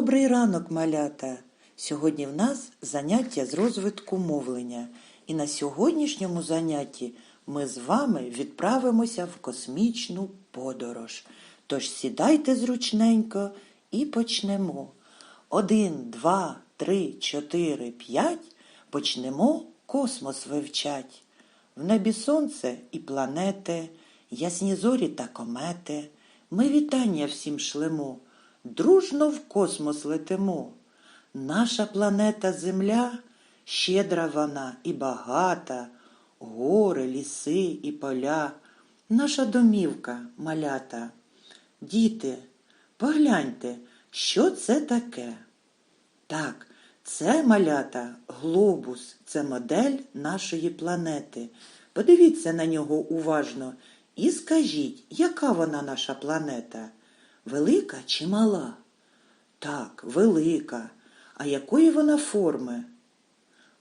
Добрий ранок, малята! Сьогодні в нас заняття з розвитку мовлення. І на сьогоднішньому занятті ми з вами відправимося в космічну подорож. Тож сідайте зручненько і почнемо. Один, два, три, чотири, п'ять. Почнемо космос вивчать. В небі сонце і планети, ясні зорі та комети. Ми вітання всім шлемо, дружно в космос летимо. Наша планета Земля щедра вона і багата, гори, ліси і поля, наша домівка малята. Діти, погляньте, що це таке? Так, це малята глобус, це модель нашої планети. Подивіться на нього уважно і скажіть, яка вона наша планета? Велика чи мала? Так, велика. А якої вона форми?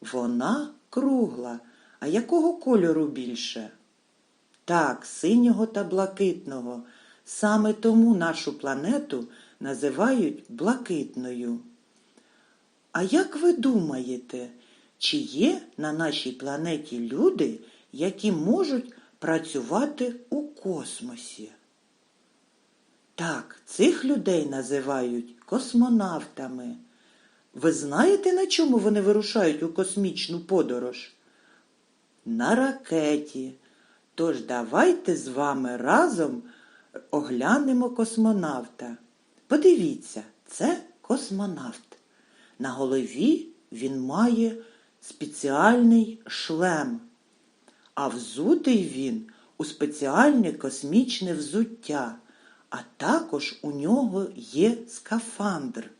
Вона кругла. А якого кольору більше? Так, синього та блакитного. Саме тому нашу планету називають блакитною. А як ви думаєте, чи є на нашій планеті люди, які можуть працювати у космосі? Так, цих людей називають космонавтами. Ви знаєте, на чому вони вирушають у космічну подорож? На ракеті. Тож давайте з вами разом оглянемо космонавта. Подивіться, це космонавт. На голові він має спеціальний шлем, а взутий він у спеціальне космічне взуття, а також у нього є скафандр.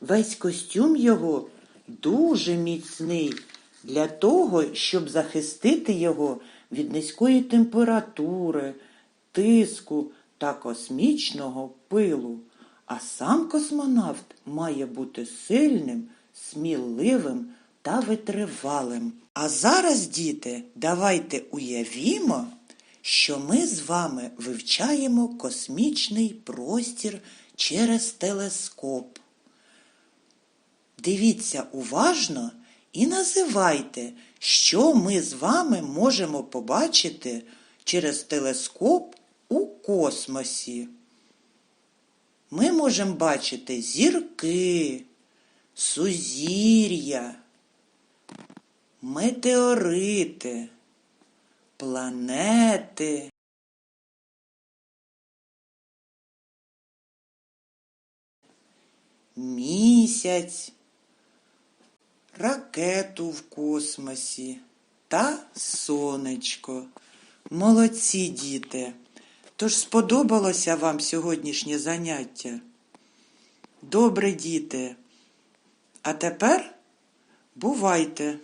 Весь костюм його дуже міцний для того, щоб захистити його від низької температури, тиску та космічного пилу. А сам космонавт має бути сильним, сміливим та витривалим. А зараз, діти, давайте уявімо, що ми з вами вивчаємо космічний простір через телескоп. Дивіться уважно і називайте, що ми з вами можемо побачити через телескоп у космосі. Ми можемо бачити зірки, сузір'я, метеорити, планети. Місяць, ракету в космосі та сонечко. Молодці діти! Тож сподобалося вам сьогоднішнє заняття? Добре, діти. А тепер бувайте!